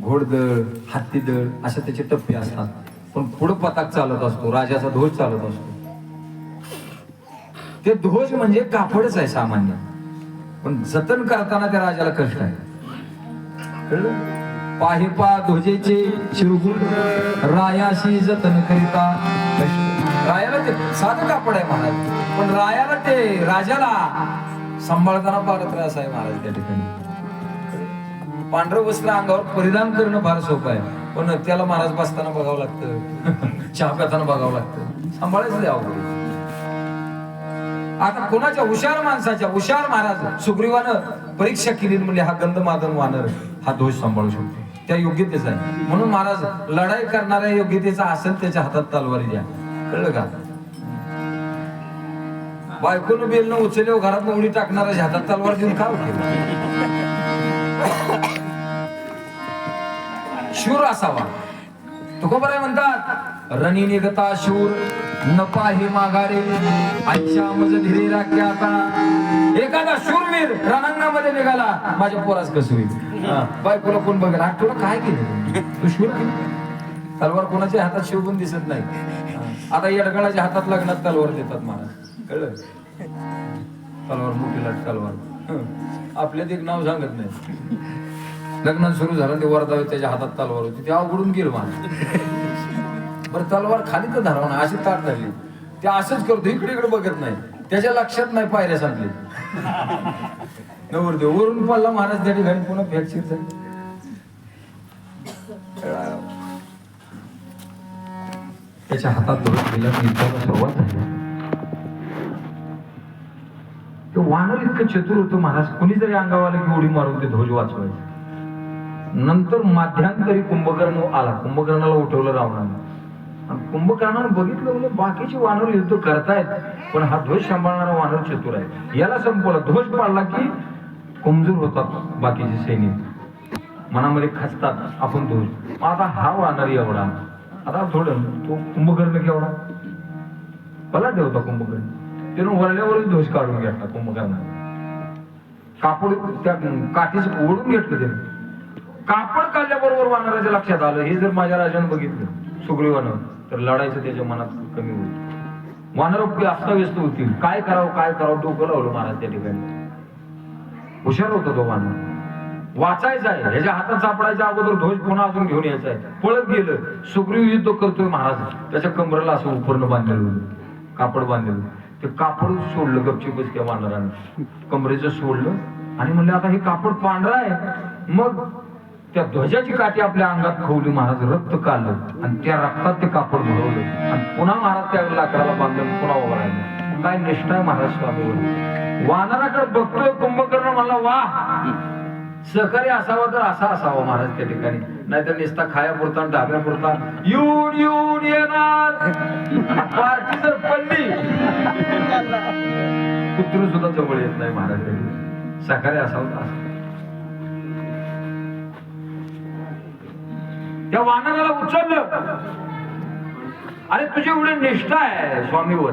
घोडदळ हत्तीदळ असे त्याचे टप्पे असतात. पण पुढं पताक चालत असतो राजाचा ध्वज चालत असतो. ते ध्वज म्हणजे कापडच आहे सामान्य. पण जतन करताना त्या राजाला कष्ट आहे. कळलं? ध्वजेचे शिरगुण रायाशी जतन करिता रायाला ते साधं कापड आहे महाराज पण रायाला ते राजाला सांभाळताना पारत्र असाय महाराज त्या ठिकाणी. पांढरं वस्त्र अंगावर परिधान करणं फार सोपं आहे. पण त्याला महाराज बसताना बघावं लागतं. चहा पिताना बघावं लागतं. सांभाळायचं ते आता कोणाच्या हुशार माणसाच्या हुशार महाराज सुग्रीवानं परीक्षा केली म्हणजे हा गंधमादन वानर हा दोष सांभाळू शकतो. त्या योग्यतेचा आहे. म्हणून महाराज लढाई करणाऱ्या योग्यतेचा असेल त्याच्या हातात तलवारी द्या. कळलं का? बायकोनं बेलनं उचलल्यावर घरात उडी टाकणाऱ्या हातात तलवार देऊन का शूर असावा. तुकोबर आहे म्हणतात रणी निगता शूर नपा हे माघारे आईच्या मज धीरे राख्या आता. एखादा शूरवीर रणांगणामध्ये निघाला माझ्या पोरास कसं होईल? हा, बायकोला कोण बघेल? हा तुला काय केलं? तू शूर? तलवार कोणाच्या हातात शिवून दिसत नाही. आता येडगळाच्या हातात लग्नात तलवार देतात महाराज. कळलं? तलवार मोठी लाट तलवार. आपल्यात एक नाव सांगत नाही. लग्न सुरू झालं ते वरदाव त्याच्या हातात तलवार होती. ते अवघडून गेलो मला बरं तलवार खाली तर धरावं ना अशी ताट धरली. ते असंच करतो इकडे इकडे बघत नाही. त्याच्या लक्षात नाही पायऱ्या सांगली. नवरदेव वरून पडला महाराज त्या ठिकाणी पुन्हा फ्रॅक्चर झाली. त्याच्या हातात धरून गेला निघायला सुरुवात झाली. तो वानर इतकं चतुर होतं महाराज कुणी जरी अंगावाला की उडी मारून ते ध्वज वाचवायचे. नंतर माध्यांतरी कुंभकर्ण आला. कुंभकर्णाला उठवलं रावणानं. आणि कुंभकर्णानं बघितलं म्हणजे बाकीचे वानर युद्ध करतायत पण हा ध्वज सांभाळणारा वानर चतुर आहे. याला संपवला. ध्वज पाडला की कमजोर होतात बाकीचे सैनिक. मनामध्ये खचतात आपण ध्वज. आता हा वानर एवढा. आता थोडं तो कुंभकर्ण केवढा? पलाट होता कुंभकर्ण. त्यानं वरल्यावरच ध्वज काढून घेतला कुंभकर्णाने. कापड त्या काठीच ओढून घेतलं त्याने. कापड काढल्याबरोबर वानराच्या लक्षात आलं. हे जर माझ्या राजानं बघितलं सुग्रीवानं तर लढायचं त्याच्या मनात कमी होईल. वानर अस्ताव्यस्त होतील. काय करावं काय करावं डोकं लावलं महाराज त्या ठिकाणी. हुशार होता तो वानर. वाचायचा आहे. ह्याच्या हातात सापडायच्या अगोदर ध्वज पुन्हा अजून घेऊन यायचा आहे. पळत गेलं. सुग्रीव युद्ध करतोय महाराज. त्याच्या कमरेला असं उपर्ण बांधलेलं होतं. कापड बांधलेलं ते कापड सोडलं गपचिपच त्या वानरानं. कमरेचं सोडलं आणि म्हणलं आता हे कापड पांढरा आहे. मग त्या ध्वजाची काठी आपल्या अंगात खवली. महाराज रक्त काढलं. आणि त्या रक्तात ते कापड भरवलं. आणि पुन्हा महाराज त्या लाकडाला बांधलं पुन्हा उभा राहिलं. काय निष्ठा आहे महाराज स्वामीवर वानराकडे बघतोय कुंभकर्ण म्हणला वा. सहकारी असावा तर असा असावा महाराज त्या ठिकाणी. नाहीतर निसता खायापुरता डाब्या पुरता. येऊन येऊन येणार. पार्टी जर पडली. कुत्र सुद्धा जवळ येत नाही महाराज त्या ठिकाणी. सहकारी असावं त्या वानराला उचललं. अरे तुझी एवढी निष्ठा आहे स्वामीवर.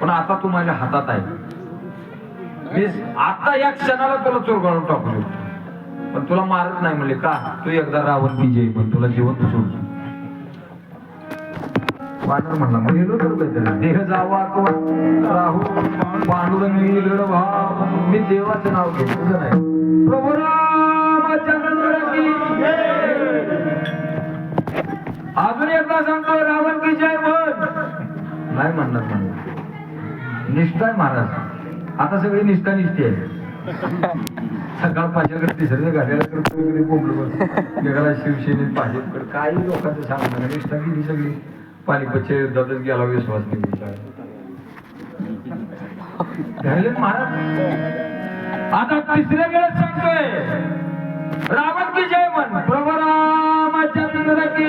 पण आता तू माझ्या हातात आहे. मी आता या क्षणाला तुला चोर काढून टाकू शकतो पण तुला मारत नाही म्हणले का? तू एकदा रावण की जे पण तुला जिवंत सोडतो वानर म्हणला मेलो गेलो तर देह जावा राहू पांडुरंगी दृढ भाव मी देवाचं नाव घेतलं तुझं नाही. प्रभू रामचंद्र अजून एकदा सांगतो रावण की जय म्हण नाही म्हणणार म्हणणार निष्ठा आहे महाराज. आता सगळी निष्ठा निष्ठी आहे सकाळ पाचकडे तिसऱ्या गाड्याला करतो इकडे शिवसेनेत भाजपकडे काही लोकांचं सांगणार निष्ठा गेली सगळी. पानिपतच्या युद्धातच गेला विश्वास नाही महाराज. आता तिसऱ्या वेळेस सांगतोय. रावण की जय मन. प्रभू रामचंद्र की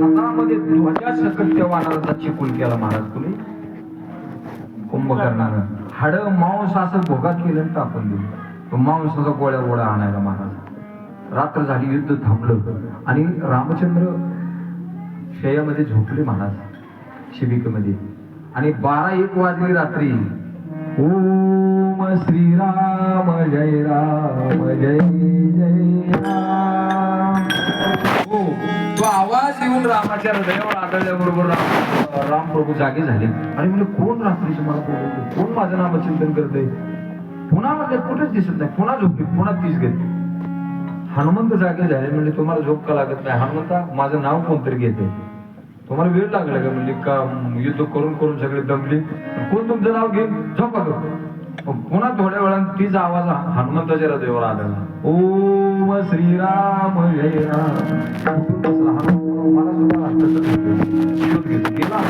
हातामध्ये ध्वजा सकट त्या वानराचा केला महाराज कुणी कुंभकर्णानं हाड मांस असं भोगात केलं तर आपण देऊ तो मांसाचा गोळ्या गोळ्या आणायला महाराज. रात्र झाली युद्ध थांबलं आणि रामचंद्र शयामध्ये झोपले महाराज. शिबिकेमध्ये. आणि बारा एक वाजली रात्री ओम श्रीराम जय राम जय जय राम. हो, आवाज येऊन रामाच्या हृदयावर आढळल्याबरोबर राम प्रभू जागे झाले. आणि म्हणजे कोण रात्रीचे मला कोण माझं नाम चिंतन करते पुन्हा म्हणजे कुठेच दिसत नाही. पुन्हा झोपली. पुन्हा तीच घेते हनुमंत जागे झाले. म्हणजे तुम्हाला झोप का लागत नाही? हनुमंता माझं नाव कोणतरी घेते तुम्हाला वेळ लागला का? म्हणजे का युद्ध करून करून सगळे दमली? कोण तुमचं नाव घेईन झोपा पुन्हा थोड्या वेळानं तीच आवाज हनुमंताच्या हृदयावर आढळला ओम श्रीराम जय राम. मला सुद्धा शोध गेला.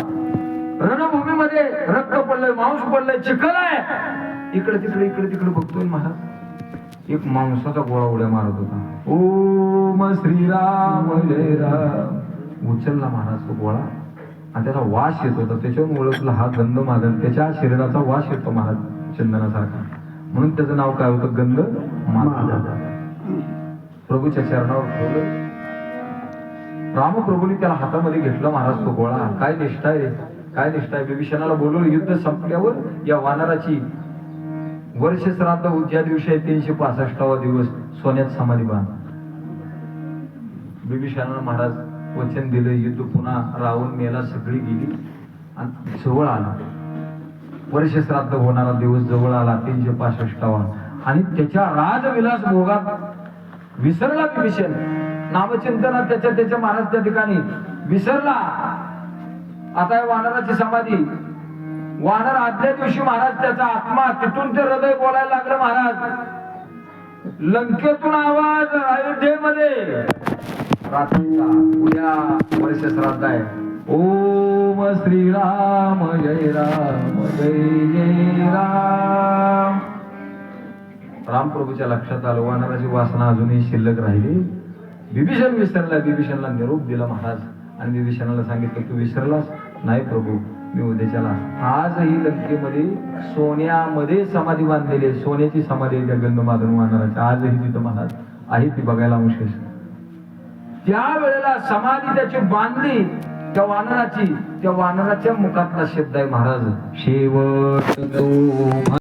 रणभूमीमध्ये रक्त पडलंय मांस पडलंय चिखल आहे. इकडे तिकडे इकडे तिकडे बघतोय महाराज. एक मांसाचा गोळा उड्या मारत होता. ओम श्रीराम जय राम. उचलला महाराज तो गोळा आणि त्याचा वास येत. होता त्याच्यावरून ओळखला हा गंध माझा त्याच्या शरीराचा वास येतो महाराज चंदनासारखा. म्हणून त्याचं नाव काय होतं? गंध माझा प्रभूच्या चरणावर ठेवलं. रामप्रभूने त्याला हातामध्ये घेतलं महाराज तो गोळा. काय निष्ठा आहे? काय निष्ठा आहे? विभीषणाला बोलवलं युद्ध संपल्यावर या वानराची वर्ष श्राद्ध ज्या दिवशी आहे तीनशे पासष्टावा दिवस सोन्यात समाधी बांध. बिभीषणानं महाराज वचन दिलं युद्ध पुन्हा रावण मेला सगळी गेली आणि जवळ आला. वर्ष श्राद्ध होणारा दिवस जवळ आला तीनशे पासष्टावा आणि त्याच्या राजविलास भोगात विसरला विषय. नामचिंतना त्याच्या त्याच्या महाराज त्या ठिकाणी विसरला. आता या वानराची समाधी. वानर आदल्या दिवशी महाराज त्याचा आत्मा तिथून ते हृदय बोलायला लागलं महाराज. लंकेतून आवाज अयोध्येमध्ये रात्रीचा उद्या वर्ष श्राद्ध आहे. ओम श्रीराम जय राम जय जय राम. रामप्रभूच्या लक्षात आलं वानराची वासना अजूनही शिल्लक राहिली. बिभीषण विसरला बिभीषणला निरोप दिला महाराज. आणि बिभीषणाला सांगितलं तू विसरलास? नाही प्रभू मी उद्याच्याला आजही लंकेमध्ये सोन्यामध्ये समाधी बांधलेली आहे. सोन्याची समाधी त्या गंधमादन वानराची. आजही तिथं महाराज आहे ती बघायला अवशेष. त्या वेळेला समाधी त्याची बांधली त्या वानराची त्या वानराच्या मुखातला शब्द आहे महाराज. शेवट